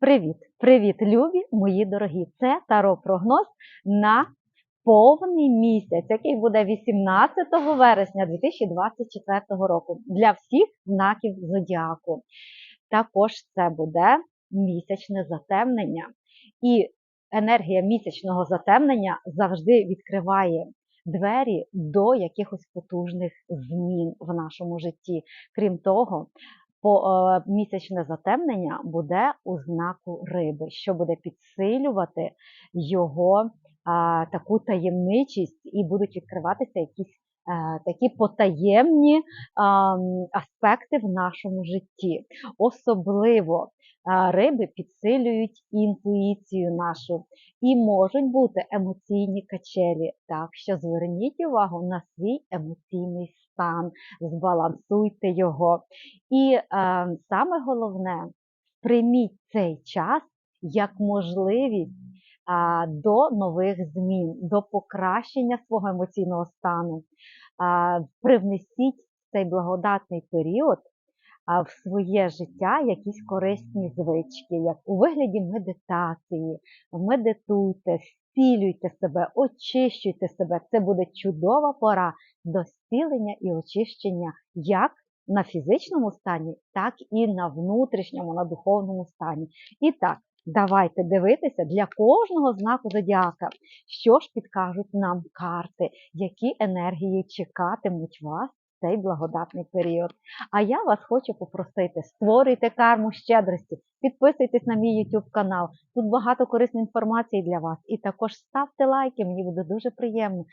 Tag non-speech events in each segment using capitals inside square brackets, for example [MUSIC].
Привіт! Привіт, любі мої дорогі! Це таро-прогноз на повний місяць, який буде 18 вересня 2024 року для всіх знаків зодіаку. Також це буде місячне затемнення. І енергія місячного затемнення завжди відкриває двері до якихось потужних змін в нашому житті. Крім того, місячне затемнення буде у знаку риби, що буде підсилювати його а, таку таємничість, і будуть відкриватися якісь е, такі потаємні а, аспекти в нашому житті. Особливо а, риби підсилюють інтуїцію нашу і можуть бути емоційні качелі. Так що зверніть увагу на свій емоційний збалансуйте його. І е, саме головне, прийміть цей час як можливість а, до нових змін, до покращення свого емоційного стану. А, привнесіть цей благодатний період в своє життя якісь корисні звички, як у вигляді медитації. Медитуйте, зцілюйте себе, очищуйте себе. Це буде чудова пора до зцілення і очищення як на фізичному стані, так і на внутрішньому, на духовному стані. І так, давайте дивитися для кожного знаку зодіака, що ж підкажуть нам карти, які енергії чекатимуть вас цей благодатний період. А я вас хочу попросити: створюйте карму щедрості, підписуйтесь на мій YouTube канал. Тут багато корисної інформації для вас. І також ставте лайки, мені буде дуже приємно.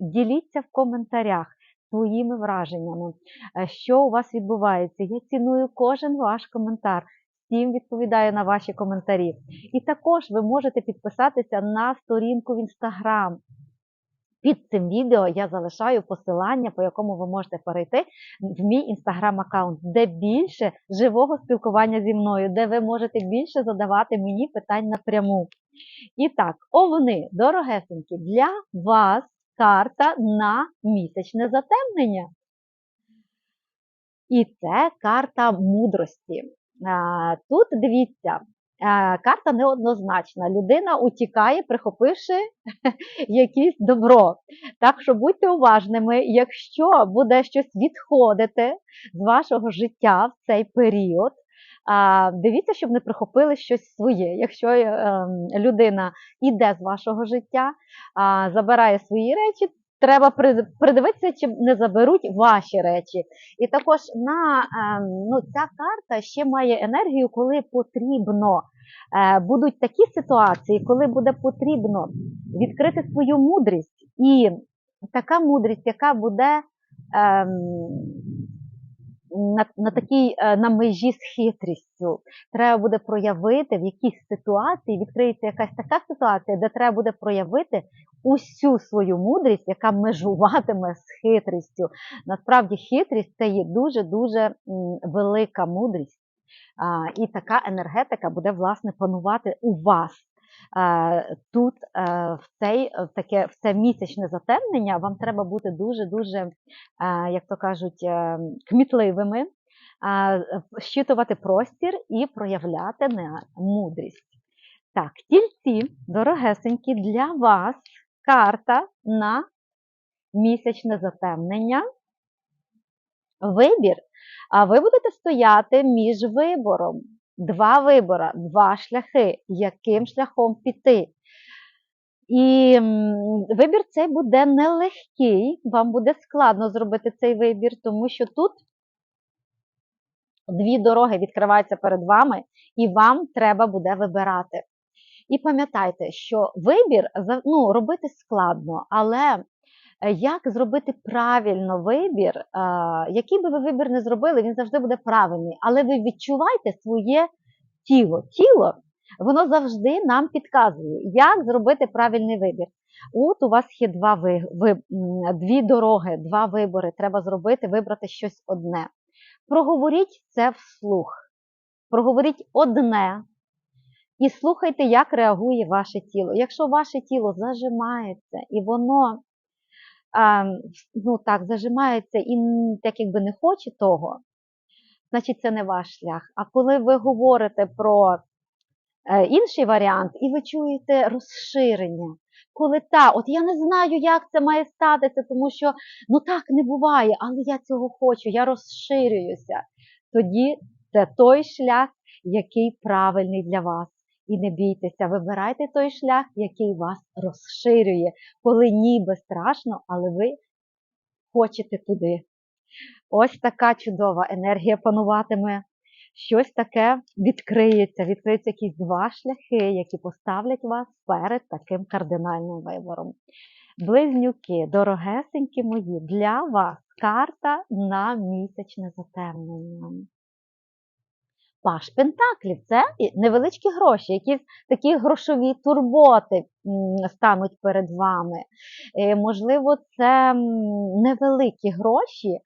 Діліться в коментарях своїми враженнями, е, що у вас відбувається. Я ціную кожен ваш коментар. Всім відповідаю на ваші коментарі. І також ви можете підписатися на сторінку в Instagram. Під цим відео я залишаю посилання, по якому ви можете перейти в мій інстаграм-аккаунт, де більше живого спілкування зі мною, де ви можете більше задавати мені питань напряму. І так, овни, дорогесенькі, для вас карта на місячне затемнення. І це карта мудрості. Тут дивіться, карта неоднозначна. Людина утікає, прихопивши [LAUGHS] якесь добро. Так що будьте уважними, якщо буде щось відходити з вашого життя в цей період. Дивіться, щоб не прихопили щось своє. Якщо е, ем, людина йде з вашого життя, забирає свої речі, треба придивитися, чи не заберуть ваші речі. І також на ем, ну, ця карта ще має енергію, коли потрібно. Е, Будуть такі ситуації, коли буде потрібно відкрити свою мудрість, і така мудрість, яка буде ем, на, на такій е, на межі з хитрістю. Треба буде проявити в якійсь ситуації, відкриється якась така ситуація, де треба буде проявити усю свою мудрість, яка межуватиме з хитрістю. Насправді, хитрість це є дуже-дуже велика мудрість. І така енергетика буде власне панувати у вас. Тут в цей в таке в це місячне затемнення вам треба бути дуже дуже, е, як то кажуть, е, кмітливими, щитувати простір і проявляти мудрість. Так, тільці, дорогесенькі, для вас карта на місячне затемнення. Вибір. А ви будете стояти між вибором. Два вибори, два шляхи, яким шляхом піти. І вибір цей буде нелегкий, вам буде складно зробити цей вибір, тому що тут дві дороги відкриваються перед вами, і вам треба буде вибирати. І пам'ятайте, що вибір ну, робити складно, але як зробити правильно вибір, е, який би ви вибір не зробили, він завжди буде правильний. Але ви відчувайте своє тіло. Тіло воно завжди нам підказує, як зробити правильний вибір. От у вас є два ви, ви, дві дороги, два вибори. Треба зробити, вибрати щось одне. Проговоріть це вслух. Проговоріть одне. І слухайте, як реагує ваше тіло. Якщо ваше тіло зажимається і воно ну так, зажимається і так якби не хоче того, значить це не ваш шлях. А коли ви говорите про Е, Інший варіант, і ви чуєте розширення. Коли та, от я не знаю, як це має статися, тому що ну так не буває, але я цього хочу, я розширююся. Тоді це той шлях, який правильний для вас. І не бійтеся, вибирайте той шлях, який вас розширює, коли ніби страшно, але ви хочете туди. Ось така чудова енергія пануватиме. Щось таке відкриється, відкриються якісь два шляхи, які поставлять вас перед таким кардинальним вибором. Близнюки, дорогесенькі мої, для вас карта на місячне затемнення. Паш Пентаклів. Це невеличкі гроші, якісь такі грошові турботи стануть перед вами. Е, Можливо, це невеликі гроші,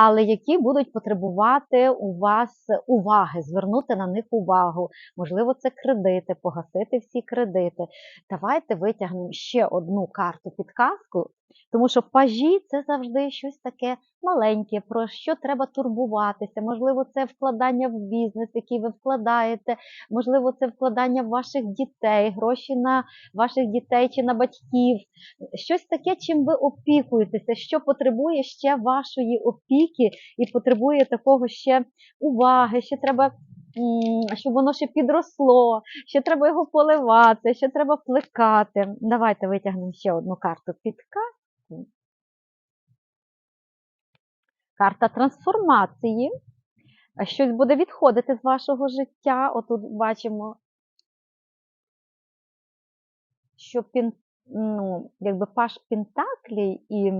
але які будуть потребувати у вас уваги, звернути на них увагу. Можливо, це кредити, погасити всі кредити. Давайте витягнемо ще одну карту підказку, тому що пажі це завжди щось таке маленьке, про що треба турбуватися. Можливо, це вкладання в бізнес, який ви вкладаєте, можливо, це вкладання в ваших дітей, гроші на ваших дітей чи на батьків. Щось таке, чим ви опікуєтеся, що потребує ще вашої опіки і потребує такого ще уваги, ще треба. Щоб воно ще підросло, ще треба його поливати, ще треба плекати. Давайте витягнемо ще одну карту підказку. Карта трансформації. Щось буде відходити з вашого життя. Отут бачимо, що пін, ну, якби паш Пентаклі і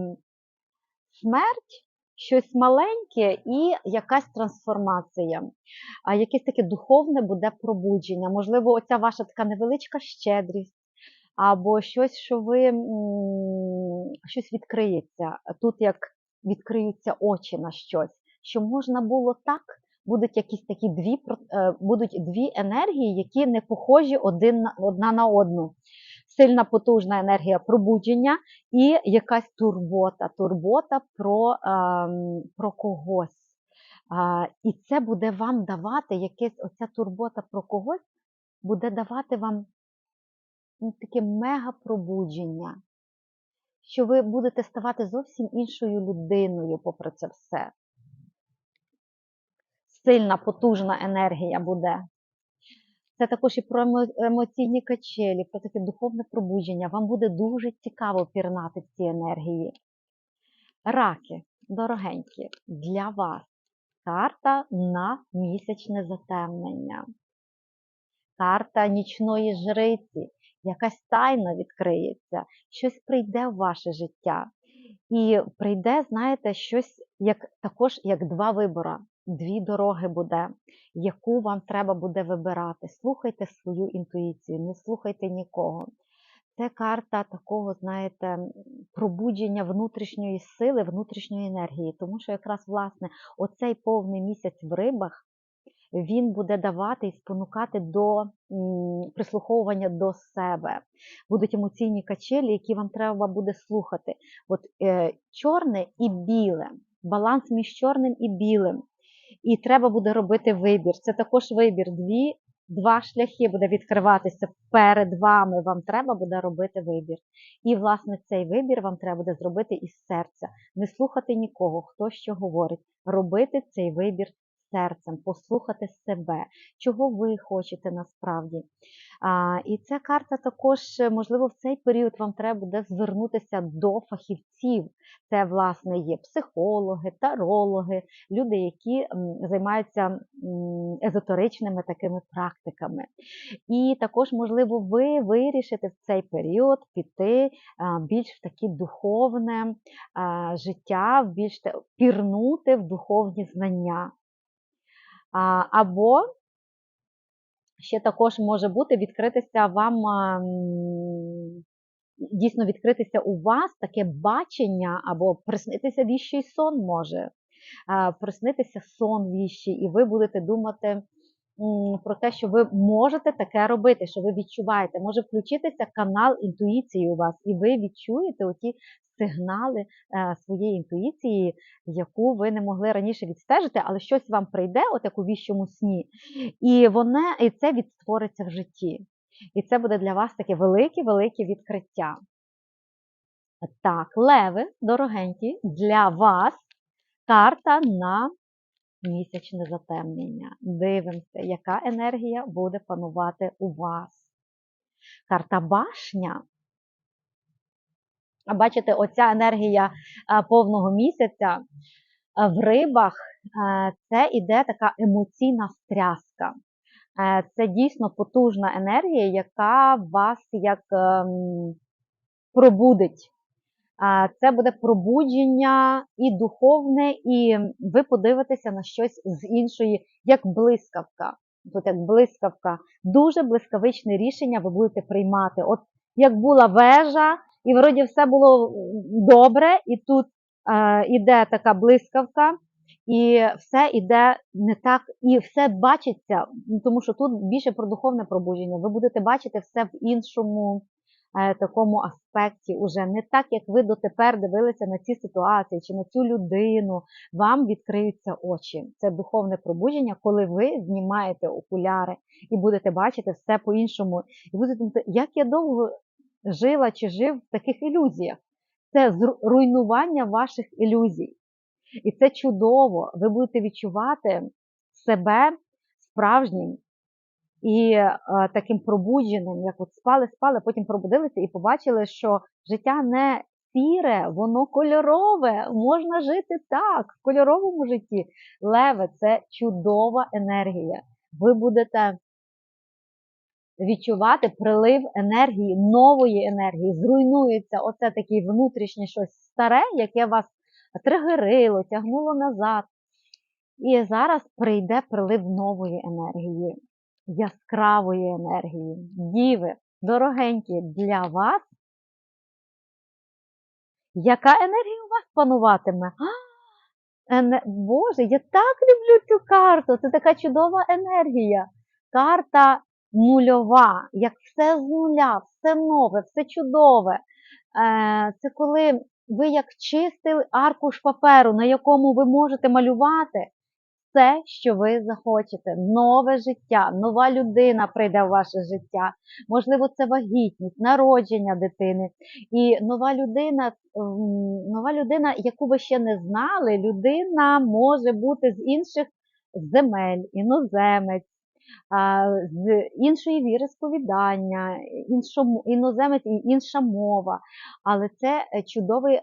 смерть, щось маленьке і якась трансформація. Якесь таке духовне буде пробудження. Можливо, оця ваша така невеличка щедрість, або щось, що ви щось відкриється. Тут як відкриються очі на щось, що можна було так. Будуть якісь такі дві е, будуть дві енергії, які не похожі один на одна на одну. Сильна потужна енергія пробудження і якась турбота, турбота про, ем, про когось. І це буде вам давати якесь, оця турбота про когось буде давати вам ну, таке мега пробудження, що ви будете ставати зовсім іншою людиною, попри це все. Сильна, потужна енергія буде. Це також і про емоційні качелі, про таке духовне пробудження. Вам буде дуже цікаво пірнати в ці енергії. Раки, дорогенькі, для вас карта на місячне затемнення. Карта нічної жриці. Якась тайна відкриється, щось прийде в ваше життя. І прийде, знаєте, щось як також як два вибора, дві дороги буде, яку вам треба буде вибирати. Слухайте свою інтуїцію, не слухайте нікого. Це карта такого, знаєте, пробудження внутрішньої сили, внутрішньої енергії. Тому що якраз, власне, оцей повний місяць в рибах він буде давати і спонукати до прислуховування до себе. Будуть емоційні качелі, які вам треба буде слухати. От е, чорне і біле, баланс між чорним і білим. І треба буде робити вибір. Це також вибір. Дві, два шляхи буде відкриватися перед вами. Вам треба буде робити вибір. І, власне, цей вибір вам треба буде зробити із серця. Не слухати нікого, хто що говорить. Робити цей вибір серцем, послухати себе, чого ви хочете насправді. А, і ця карта також, можливо, в цей період вам треба буде звернутися до фахівців. Це, власне, є психологи, тарологи, люди, які займаються езотеричними такими практиками. І також, можливо, ви вирішите в цей період піти більш в таке духовне життя, більш пірнути в духовні знання. Або ще також може бути відкритися вам, дійсно відкритися у вас таке бачення, або приснитися віщий сон може. Приснитися сон віщий, і ви будете думати про те, що ви можете таке робити, що ви відчуваєте. Може включитися канал інтуїції у вас, і ви відчуєте оті сигнали е, своєї інтуїції, яку ви не могли раніше відстежити, але щось вам прийде, от як у віщому сні, і воно, і це відтвориться в житті. І це буде для вас таке велике-велике відкриття. Так, леви, дорогенькі, для вас карта на місячне затемнення. Дивимося, яка енергія буде панувати у вас. Карта башня. А Бачите, оця енергія повного місяця в рибах це іде така емоційна стряска. Е, Це дійсно потужна енергія, яка вас як ем, пробудить. Це буде пробудження і духовне, і ви подивитеся на щось з іншої, як блискавка. Тут як блискавка, дуже блискавичне рішення ви будете приймати. От як була вежа, і вроді все було добре, і тут е, іде така блискавка, і все іде не так, і все бачиться, тому що тут більше про духовне пробудження. Ви будете бачити все в іншому е, такому аспекті, уже не так, як ви дотепер дивилися на ці ситуації чи на цю людину. Вам відкриються очі. Це духовне пробудження, коли ви знімаєте окуляри і будете бачити все по-іншому. І будете думати, як я довго жила чи жив в таких ілюзіях. Це руйнування ваших ілюзій. І це чудово. Ви будете відчувати себе справжнім і е, таким пробудженим, як от спали, спали, потім пробудилися і побачили, що життя не сіре, воно кольорове. Можна жити так, в кольоровому житті. Леве це чудова енергія. Ви будете відчувати прилив енергії, нової енергії. Зруйнується оце таке внутрішнє щось старе, яке вас тригерило, тягнуло назад. І зараз прийде прилив нової енергії, яскравої енергії. Діви, дорогенькі, для вас. Яка енергія у вас пануватиме? Боже, я так люблю цю карту. Це така чудова енергія. Карта нульова, як все з нуля, все нове, все чудове. Е, Це коли ви як чистий аркуш паперу, на якому ви можете малювати все, що ви захочете. Нове життя, нова людина прийде в ваше життя. Можливо, це вагітність, народження дитини. І нова людина, нова людина, яку ви ще не знали, людина може бути з інших земель, іноземець. З іншої віри сповідання, іноземець і інша мова. Але це е, чудовий,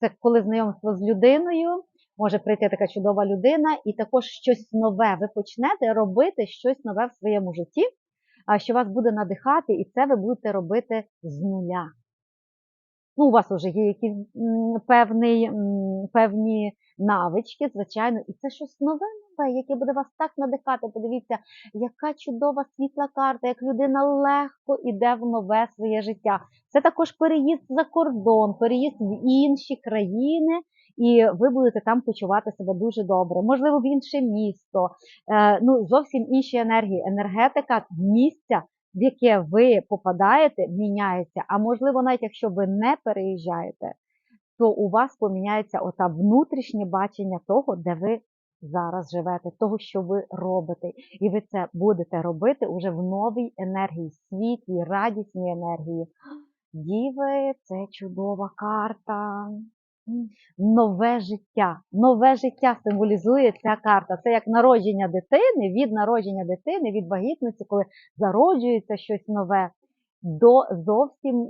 це коли знайомство з людиною, може прийти така чудова людина, і також щось нове. Ви почнете робити щось нове в своєму житті, що вас буде надихати, і це ви будете робити з нуля. Ну, у вас вже є якісь м, певні навички, звичайно, і це щось нове, нове, яке буде вас так надихати. Подивіться, яка чудова світла карта, як людина легко йде в нове своє життя. Це також переїзд за кордон, переїзд в інші країни, і ви будете там почувати себе дуже добре. Можливо, в інше місто, е, ну зовсім інші енергії. Енергетика місця, в яке ви попадаєте, міняється. А можливо, навіть якщо ви не переїжджаєте, то у вас поміняється ота внутрішнє бачення того, де ви зараз живете, того, що ви робите. І ви це будете робити уже в новій енергії, світлій, радісній енергії. Діви, це чудова карта. Нове життя. Нове життя символізує ця карта. Це як народження дитини, від народження дитини, від вагітності, коли зароджується щось нове, до зовсім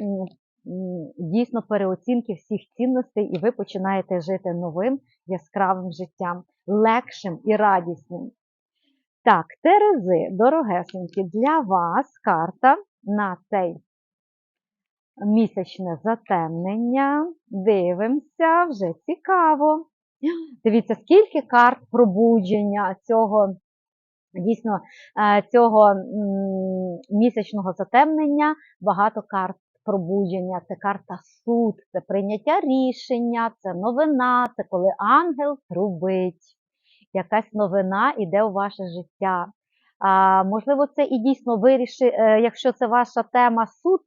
дійсно переоцінки всіх цінностей, і ви починаєте жити новим яскравим життям, легшим і радісним. Так, Терези, дорогесенькі, для вас карта на цей місячне затемнення. Дивимося, вже цікаво. Дивіться, скільки карт пробудження цього, дійсно, е, цього місячного затемнення, багато карт пробудження. Це карта суд, це прийняття рішення, це новина, це коли ангел трубить. Якась новина йде у ваше життя. А, можливо, це і дійсно вирішить, якщо це ваша тема суд,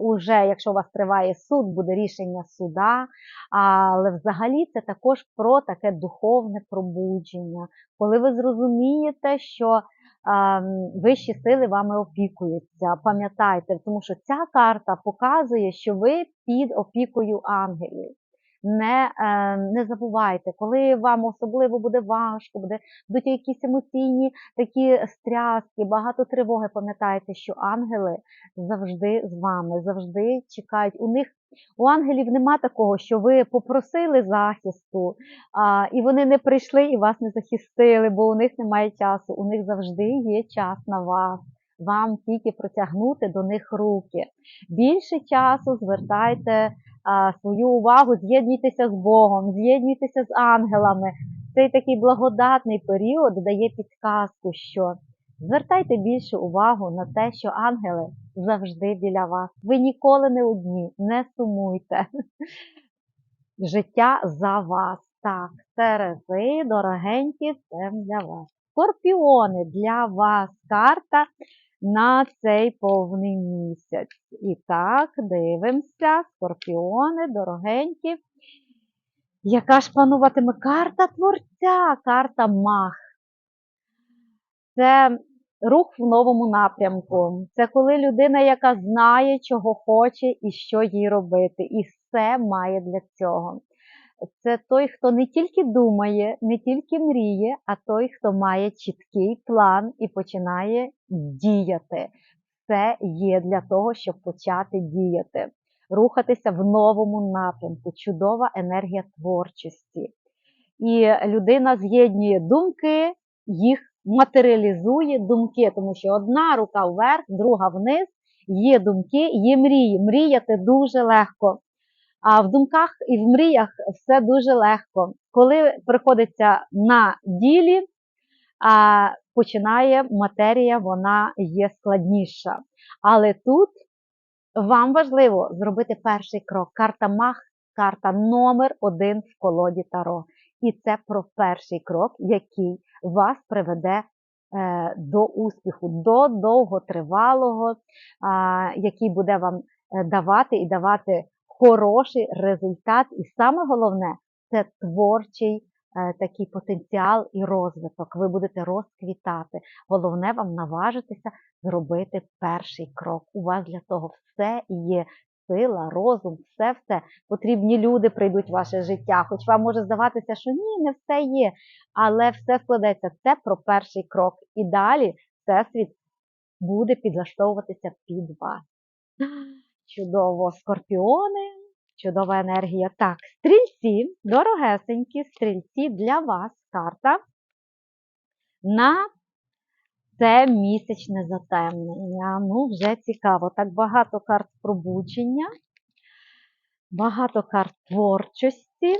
уже, якщо у вас триває суд, буде рішення суда. Але взагалі це також про таке духовне пробудження, коли ви зрозумієте, що а, вищі сили вами опікуються. Пам'ятайте, тому що ця карта показує, що ви під опікою ангелів. Не, е, не забувайте, коли вам особливо буде важко, буде, будуть якісь емоційні такі стряски, багато тривоги, пам'ятайте, що ангели завжди з вами, завжди чекають. У них у ангелів нема такого, що ви попросили захисту, а, і вони не прийшли і вас не захистили, бо у них немає часу. У них завжди є час на вас. Вам тільки протягнути до них руки. Більше часу звертайте свою увагу, з'єднуйтеся з Богом, з'єднуйтеся з ангелами. Цей такий благодатний період дає підказку, що звертайте більше увагу на те, що ангели завжди біля вас. Ви ніколи не одні, не сумуйте. [LAUGHS] Життя за вас. Так, Терези, дорогенькі, це для вас. Скорпіони для вас карта на цей повний місяць. І так, дивимося, скорпіони, дорогенькі. Яка ж пануватиме карта творця, карта мах. Це рух в новому напрямку. Це коли людина, яка знає, чого хоче і що їй робити, і все має для цього. Це той, хто не тільки думає, не тільки мріє, а той, хто має чіткий план і починає діяти. Це є для того, щоб почати діяти, рухатися в новому напрямку, чудова енергія творчості. І людина з'єднує думки, їх матеріалізує думки, тому що одна рука вверх, друга вниз, є думки, є мрії. Мріяти дуже легко. А в думках і в мріях все дуже легко. Коли приходиться на ділі, а починає матерія, вона є складніша. Але тут вам важливо зробити перший крок. Карта Мах, карта номер один в колоді Таро. І це про перший крок, який вас приведе е, до успіху, до довготривалого, який буде вам е, давати і давати хороший результат. І саме головне це творчий е, такий потенціал і розвиток. Ви будете розквітати. Головне вам наважитися зробити перший крок. У вас для того все є. Сила, розум, все все потрібні люди прийдуть в ваше життя. Хоч вам може здаватися, що ні, не все є, але все складеться. Це про перший крок. І далі всесвіт буде підлаштовуватися під вас. [GASPS] Чудово, скорпіони, чудова енергія. Так, стрільці, дорогесенькі стрільці для вас карта на це місячне затемнення. Ну, вже цікаво. Так багато карт пробудження, багато карт творчості.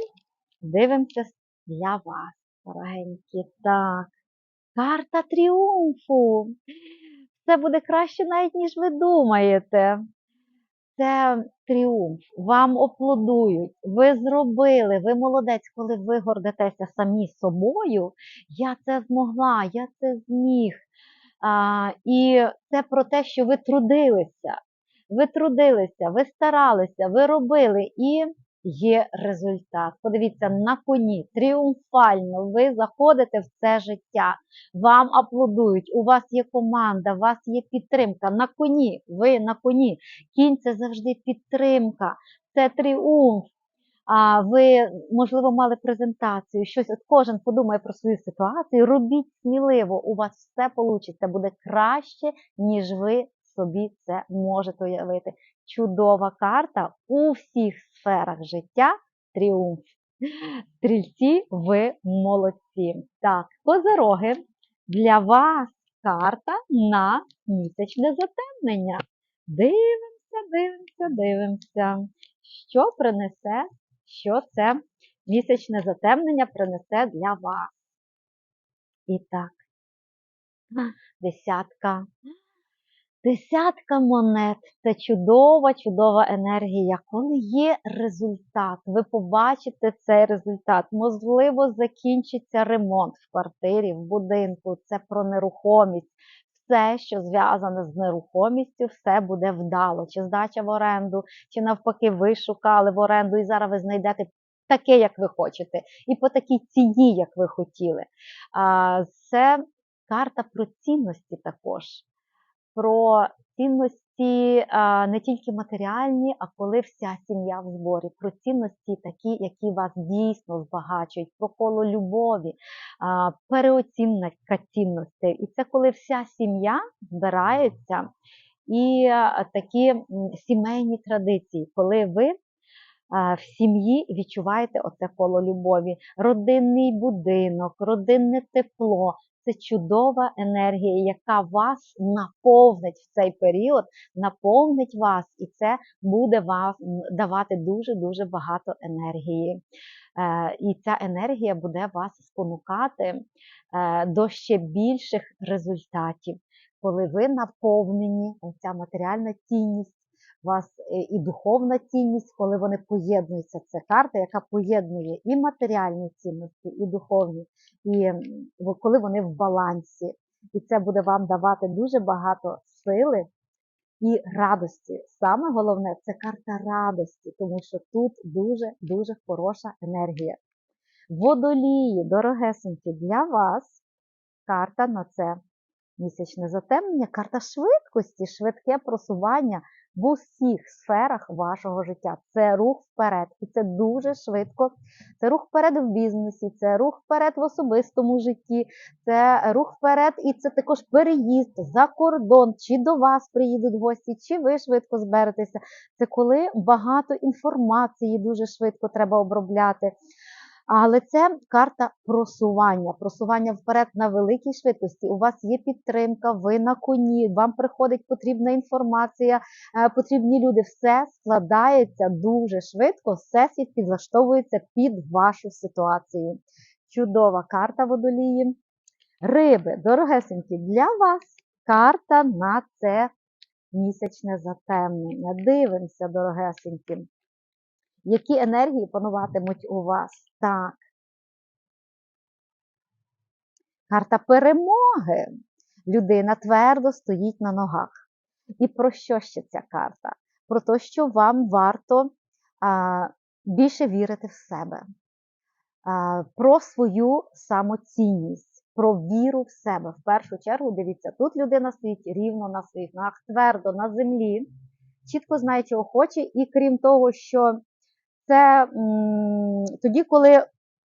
Дивимося для вас, дорогенькі. Так, карта тріумфу. Це буде краще навіть, ніж ви думаєте. Це тріумф, вам аплодують, ви зробили, ви молодець, коли ви гордитеся самі собою. Я це змогла, я це зміг. А, І це про те, що ви трудилися, ви трудилися, ви старалися, ви робили. І є результат. Подивіться, на коні, тріумфально ви заходите в це життя, вам аплодують, у вас є команда, у вас є підтримка. На коні, ви на коні. Кінь це завжди підтримка, це тріумф. А ви, можливо, мали презентацію, щось от кожен подумає про свою ситуацію. Робіть сміливо, у вас все вийде, буде краще, ніж ви собі це можете уявити. Чудова карта у всіх сферах життя тріумф. Стрільці, ви молодці. Так, козероги, для вас карта на місячне затемнення. Дивимося, дивимося, дивимося. Що принесе, що це місячне затемнення принесе для вас? І так, десятка. Десятка монет це чудова, чудова енергія. Коли є результат, ви побачите цей результат. Можливо, закінчиться ремонт в квартирі, в будинку, це про нерухомість. все, що зв'язане з нерухомістю, все буде вдало. Чи здача в оренду, чи навпаки, ви шукали в оренду, і зараз ви знайдете таке, як ви хочете, і по такій ціні, як ви хотіли. Це карта про цінності також, про цінності не тільки матеріальні, а коли вся сім'я в зборі, про цінності такі, які вас дійсно збагачують, про коло любові, переоцінка цінностей. І це коли вся сім'я збирається і такі сімейні традиції, коли ви в сім'ї відчуваєте оце коло любові, родинний будинок, родинне тепло. Це чудова енергія, яка вас наповнить в цей період, наповнить вас, і це буде вам давати дуже-дуже багато енергії. Е, І ця енергія буде вас спонукати е, до ще більших результатів, коли ви наповнені, ця матеріальна цінність вас е, і духовна цінність, коли вони поєднуються. Це карта, яка поєднує і матеріальні цінності, і духовні, і коли вони в балансі. І це буде вам давати дуже багато сили і радості. Саме головне це карта радості, тому що тут дуже дуже хороша енергія. Водолії, дорогесенькі, для вас карта на це місячне затемнення, карта швидкості, швидке просування в усіх сферах вашого життя. Це рух вперед. І це дуже швидко. Це рух вперед в бізнесі, це рух вперед в особистому житті, це рух вперед, і це також переїзд за кордон, чи до вас приїдуть гості, чи ви швидко зберетеся. Це коли багато інформації дуже швидко треба обробляти. Але це карта просування, просування вперед на великій швидкості. У вас є підтримка, ви на коні, вам приходить потрібна інформація, е, потрібні люди. Все складається дуже швидко, всесвіт підлаштовується під вашу ситуацію. Чудова карта водолії. Риби, дорогесенькі, для вас карта на це місячне затемнення. Дивимося, дорогесенькі. Які енергії пануватимуть у вас? Так. Карта перемоги. Людина твердо стоїть на ногах. І про що ще ця карта? Про те, що вам варто а, більше вірити в себе, а, про свою самоцінність, про віру в себе. В першу чергу, дивіться, тут людина стоїть рівно на своїх ногах, твердо на землі, чітко знає, чого хоче, і крім того, що це тоді, коли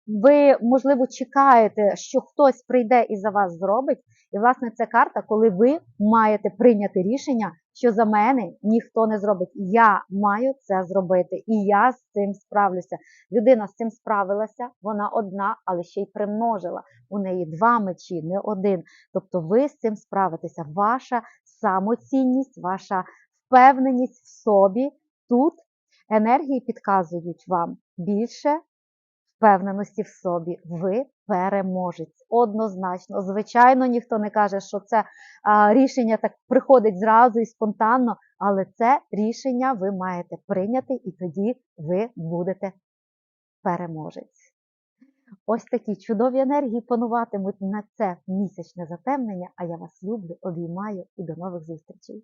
ви, можливо, чекаєте, що хтось прийде і за вас зробить. І, власне, це карта, коли ви маєте прийняти рішення, що за мене ніхто не зробить. Я маю це зробити, і я з цим справлюся. Людина з цим справилася, вона одна, але ще й примножила. У неї два мечі, не один. Тобто ви з цим справитеся. Ваша самоцінність, ваша впевненість в собі тут енергії підказують вам більше впевненості в собі. Ви переможець. Однозначно. Звичайно, ніхто не каже, що це а, рішення так приходить зразу і спонтанно, але це рішення ви маєте прийняти, і тоді ви будете переможець. Ось такі чудові енергії пануватимуть на це місячне затемнення, а я вас люблю, обіймаю і до нових зустрічей.